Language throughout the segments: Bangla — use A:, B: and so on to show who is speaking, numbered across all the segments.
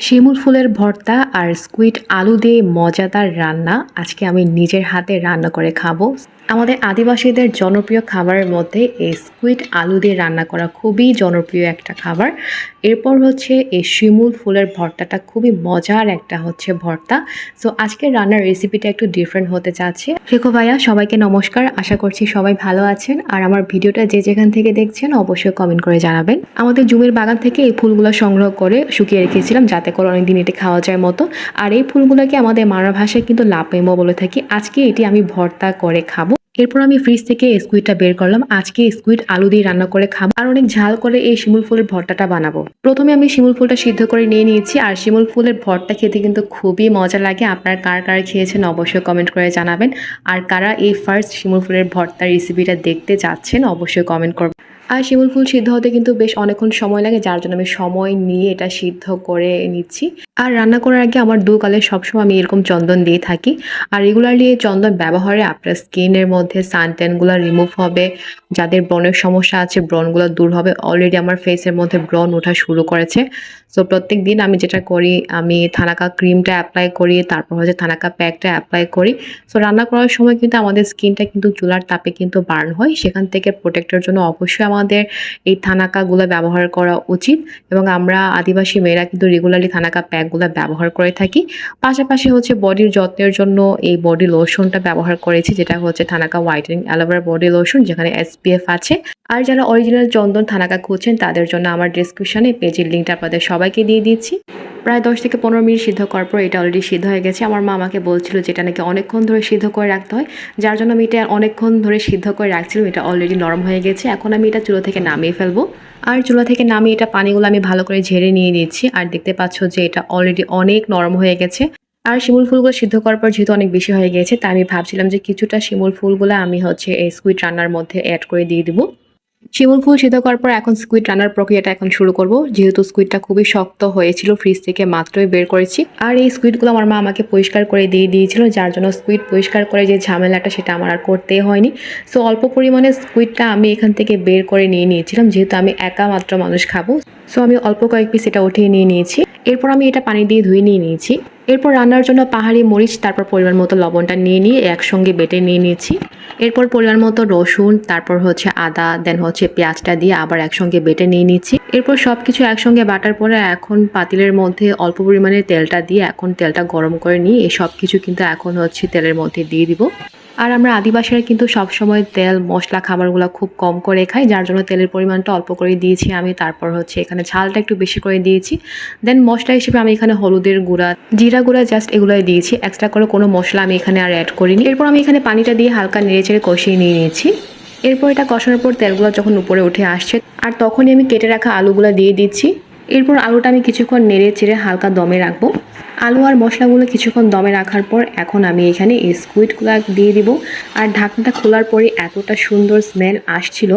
A: শিমুল ফুলের ভর্তা আর স্কুইড আলু দিয়ে মজাদার রান্না আজকে আমি নিজের হাতে রান্না করে খাব। আমাদের আদিবাসীদের জনপ্রিয় খাবারের মধ্যে এই স্কুইড আলু দিয়ে রান্না করা খুবই জনপ্রিয় একটা খাবার। এরপর হচ্ছে এই শিমুল ফুলের ভর্তাটা, খুবই মজার একটা হচ্ছে ভর্তা। সো আজকের রান্নার রেসিপিটা একটু ডিফারেন্ট হতে চাচ্ছে শেখো ভাইয়া, সবাইকে নমস্কার। আশা করছি সবাই ভালো আছেন। আর আমার ভিডিওটা যে যেখান থেকে দেখছেন, অবশ্যই কমেন্ট করে জানাবেন। আমাদের জুমের বাগান থেকে এই ফুলগুলো সংগ্রহ করে শুকিয়ে রেখেছিলাম, যাতে করে অনেকদিন এটি খাওয়া যায় মতো। আর এই ফুলগুলোকে আমাদের মারা ভাষায় কিন্তু লাপেমো বলে থাকি। আজকে এটি আমি ভর্তা করে খাব। এরপর আমি ফ্রিজ থেকে স্কুইডটা বের করলাম। আজকে স্কুইড আলু দিয়ে রান্না করে খাব আর অনেক ঝাল করে এই শিমুল ফুলের ভর্তাটা বানাবো। প্রথমে আমি শিমুল ফুলটা সিদ্ধ করে নিয়ে নিয়েছি আর শিমুল ফুলের ভর্তা খেতে কিন্তু খুবই মজা লাগে। আপনারা কার কার খেয়েছেন অবশ্যই কমেন্ট করে জানাবেন। আর কারা এই ফার্স্ট শিমুল ফুলের ভর্তার রেসিপিটা দেখতে যাচ্ছেন অবশ্যই কমেন্ট করবেন। আর শিমুল ফুল সিদ্ধ হতে কিন্তু বেশ অনেকক্ষণ সময় লাগে, যার জন্য আমি সময় নিয়ে এটা সিদ্ধ করে নিচ্ছি। আর রান্না করার আগে আমার দু কালে সবসময় আমি এরকম চন্দন দিয়ে থাকি। আর রেগুলারলি এই চন্দন ব্যবহারে আপনার স্কিনের মধ্যে সানটেনগুলো রিমুভ হবে, যাদের ব্রণের সমস্যা আছে ব্রণগুলো দূর হবে। অলরেডি আমার ফেসের মধ্যে ব্রণ ওঠা শুরু করেছে। সো প্রত্যেক দিন আমি যেটা করি, আমি থানাকা ক্রিমটা অ্যাপ্লাই করি, তারপর হচ্ছে থানাকা প্যাকটা অ্যাপ্লাই করি। সো রান্না করার সময় কিন্তু আমাদের স্কিনটা কিন্তু চুলার তাপে কিন্তু বার্ন হয়। সেখান থেকে প্রোটেক্টের জন্য অবশ্যই আমাদের এই থানাকাগুলো ব্যবহার করা উচিত। এবং আমরা আদিবাসী মেয়েরা কিন্তু রেগুলারলি থানাকা প্যাকগুলো ব্যবহার করে থাকি। পাশাপাশি হচ্ছে বডির যত্নের জন্য এই বডি লোশনটা ব্যবহার করেছি, যেটা হচ্ছে Thanaka whitening aloe vera body lotion যেখানে এসপিএফ আছে। আর যারা অরিজিনাল চন্দন থানাকা খুঁজছেন, তাদের জন্য আমার ডিসক্রিপশনে পেজের লিঙ্কটা আপনাদের সবাইকে দিয়ে দিচ্ছি। প্রায় দশ থেকে পনেরো মিনিট সিদ্ধ করার পর এটা অলরেডি সিদ্ধ হয়ে গেছে। আমার মা আমাকে বলছিল যে এটা নাকি অনেকক্ষণ ধরে সিদ্ধ করে রাখতে হয়। যার জন্য আমি এটা অনেকক্ষণ ধরে সিদ্ধ করে রাখছিলাম, এটা অলরেডি নরম হয়ে গেছে। এখন আমি এটা চুলো থেকে নামিয়ে ফেলব। আর চুলা থেকে নামিয়ে এটা পানিগুলো আমি ভালো করে ঝেড়ে নিয়ে নিচ্ছি। আর দেখতে পাচ্ছ যে এটা অলরেডি অনেক নরম হয়ে গেছে। আর শিমুল ফুলগুলো সিদ্ধ করার পর যেহেতু অনেক বেশি হয়ে গেছে, তাই আমি ভাবছিলাম যে কিছুটা শিমুল ফুলগুলো আমি হচ্ছে এই স্কুইড রান্নার মধ্যে অ্যাড করে দিয়ে দিব। শিমুল ফুল সিদ্ধ করার পর এখন স্কুইড রান্নার প্রক্রিয়াটা এখন শুরু করব। যেহেতু স্কুইডটা খুবই শক্ত হয়েছিল ফ্রিজ থেকে মাত্রই বের করেছি। আর এই স্কুইডগুলো আমার মা আমাকে পরিষ্কার করে দিয়ে দিয়েছিল, যার জন্য স্কুইড পরিষ্কার করে যে ঝামেলাটা সেটা আমার আর করতে হয়নি। সো অল্প পরিমাণে স্কুইডটা আমি এখান থেকে বের করে নিয়ে নিয়েছিলাম, যেহেতু আমি একা মাত্র মানুষ খাব। সো আমি অল্প কয়েক পিস এটা উঠিয়ে নিয়ে নিয়েছি। এরপর আমি এটা পানি দিয়ে ধুয়ে নিয়ে নিয়েছি। এরপর রান্নার জন্য পাহাড়ি মরিচ, তারপর পরিমাণ মতো লবণটা নিয়ে নিয়ে একসঙ্গে বেটে নিয়ে নিয়েছি। এরপর পরিমাণ মতো রসুন, তারপর হচ্ছে আদা দেন হচ্ছে পেঁয়াজটা দিয়ে আবার একসঙ্গে বেটে নিয়ে নিচ্ছি এরপর সব কিছু একসঙ্গে বাটার পরে এখন পাতিলের মধ্যে অল্প পরিমাণে তেলটা দিয়ে এখন তেলটা গরম করে নিয়ে এই সব কিছু কিন্তু এখন হচ্ছে তেলের মধ্যে দিয়ে দিব। আর আমরা আদিবাসীরা কিন্তু সবসময় তেল, মশলা, খাবারগুলো খুব কম করে খাই, যার জন্য তেলের পরিমাণটা অল্প করে দিয়েছি আমি। তারপর হচ্ছে এখানে ঝালটা একটু বেশি করে দিয়েছি। দেন মশলা হিসেবে আমি এখানে হলুদের গুঁড়া, জিরা গুঁড়া জাস্ট এগুলোই দিয়েছি। এক্সট্রা করে কোনো মশলা আমি এখানে আর অ্যাড করিনি। এরপর আমি এখানে পানিটা দিয়ে হালকা নেড়ে চেড়ে কষিয়ে নিয়ে নিয়েছি। এরপর এটা কষানোর পর তেলগুলো যখন উপরে উঠে আসছে, আর তখনই আমি কেটে রাখা আলুগুলো দিয়ে দিচ্ছি। এরপর আলুটা আমি কিছুক্ষণ নেড়ে চেড়ে হালকা দমে রাখব। আলু আর মশলাগুলো কিছুক্ষণ দমে রাখার পর এখন আমি এখানে এই স্কুইডগুলো দিয়ে দিব। আর ঢাকনাটা খোলার পরে এতটা সুন্দর স্মেল আসছিল।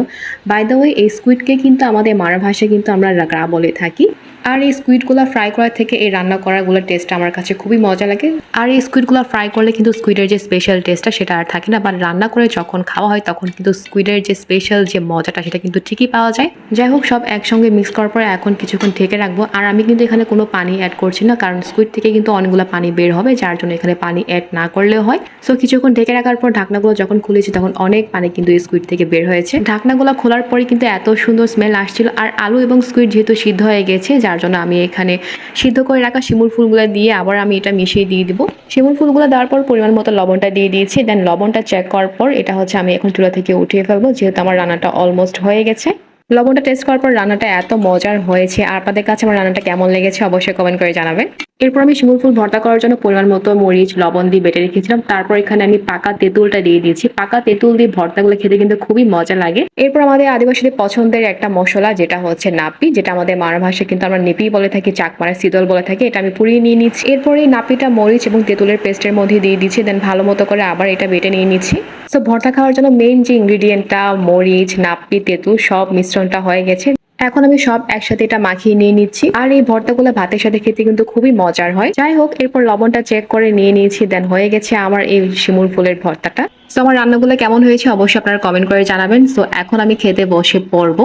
A: বাই দ্য ওয়ে এই স্কুইডকে কিন্তু আমাদের মারা ভাষায় কিন্তু আমরা রা বলে থাকি। আর এই স্কুইডগুলো ফ্রাই করার থেকে এই রান্না করাগুলোর টেস্ট আমার কাছে খুবই মজা লাগে। আর এই স্কুইডগুলো ফ্রাই করলে কিন্তু স্কুইডের যে স্পেশাল টেস্টটা সেটা আর থাকে না। বা রান্না করে যখন খাওয়া হয় তখন কিন্তু স্কুইডের যে স্পেশাল যে মজাটা সেটা কিন্তু ঠিকই পাওয়া যায়। যাই হোক, সব একসঙ্গে মিক্স করার পরে এখন কিছুক্ষণ ঢেকে রাখব। আর আমি কিন্তু এখানে কোনো পানি অ্যাড করছি না। কারণ স্কুইড থেকে কিন্তু অনেকগুলো পানি বের হবে, যার জন্য এখানে পানি অ্যাড না করলেও হয়। সো কিছুক্ষণ ঢেকে রাখার পর ঢাকনাগুলো যখন খুলেছি তখন অনেক পানি কিন্তু স্কুইড থেকে বের হয়েছে। ঢাকনাগুলো খোলার পরে কিন্তু এত সুন্দর স্মেল আসছিল। আর আলু এবং স্কুইড যেহেতু সিদ্ধ হয়ে গেছে যার জন্য আমি এখানে সিদ্ধ করে রাখা শিমুল ফুলগুলো দিয়ে আবার আমি এটা মিশিয়ে দিয়ে দিব। শিমুল ফুলগুলো দেওয়ার পর পরিমাণ মতো লবণটা দিয়ে দিয়েছি দেন লবণটা চেক করার পর এটা হচ্ছে আমি এখন চুলা থেকে উঠিয়ে ফেলব, যেহেতু আমার রান্নাটা অলমোস্ট হয়ে গেছে। লবণটা টেস্ট করার পর রান্নাটা এত মজার হয়েছে, আর আপনাদের কাছে আমার রান্নাটা কেমন লেগেছে অবশ্যই কমেন্ট করে জানাবেন। এরপর আমি শিমুল ফুল ভর্তা করার জন্য পরিমাণ মতো মরিচ, লবণ দিয়ে বেটে রেখেছিলাম। তারপর এখানে আমি পাকা তেঁতুলটা দিয়ে দিয়েছি। পাকা তেঁতুল দিয়ে ভর্তাগুলো খেতে কিন্তু খুবই মজা লাগে। এরপর আমাদের আদিবাসীদের পছন্দের একটা মশলা, যেটা হচ্ছে নাপি, যেটা আমাদের মারা ভাষায় কিন্তু আমরা নিপি বলে থাকি, চাকমারা শীতল বলে থাকি, এটা আমি পুড়িয়ে নিয়ে নিচ্ছি। এরপর এই নাপিটা, মরিচ এবং তেঁতুলের পেস্টের মধ্যে দিয়ে দিচ্ছি দেন ভালো মতো করে আবার এটা বেটে নিয়ে নিচ্ছি। সো ভর্তা খাওয়ার জন্য মেইন যে ইনগ্রিডিয়েন্টটা মরিচ, নাপি, তেঁতুল, সব মিশ্রণটা হয়ে গেছে। এখন আমি সব একসাথে এটা মাখিয়ে নিয়ে নিচ্ছি। আর এই ভর্তাগুলো ভাতের সাথে খেতে কিন্তু খুবই মজার হয়। যাই হোক, এরপর লবণটা চেক করে নিয়ে নিয়েছি দেন হয়ে গেছে আমার এই শিমুল ফুলের ভর্তাটা। সো আমার রান্নাগুলো কেমন হয়েছে অবশ্যই আপনারা কমেন্ট করে জানাবেন। সো এখন আমি খেতে বসে পড়ব।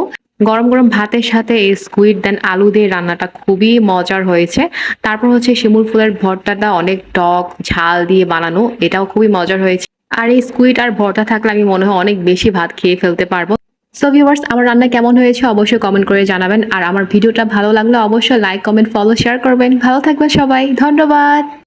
A: গরম গরম ভাতের সাথে এই স্কুইড দেন আলু দিয়ে রান্নাটা খুবই মজার হয়েছে। তারপর হচ্ছে শিমুল ফুলের ভর্তাটা অনেক টক, ঝাল দিয়ে বানানো, এটাও খুবই মজার হয়েছে। আর এই স্কুইড আর ভর্তা থাকলে আমি মনে হয় অনেক বেশি ভাত খেয়ে ফেলতে পারব। সো ভিউয়ার্স আমার রান্না কেমন হয়েছে অবশ্যই কমেন্ট করে জানাবেন। আর আমার ভিডিওটা ভালো লাগলে অবশ্যই লাইক কমেন্ট ফলো শেয়ার করবেন। ভালো থাকবেন সবাই। ধন্যবাদ।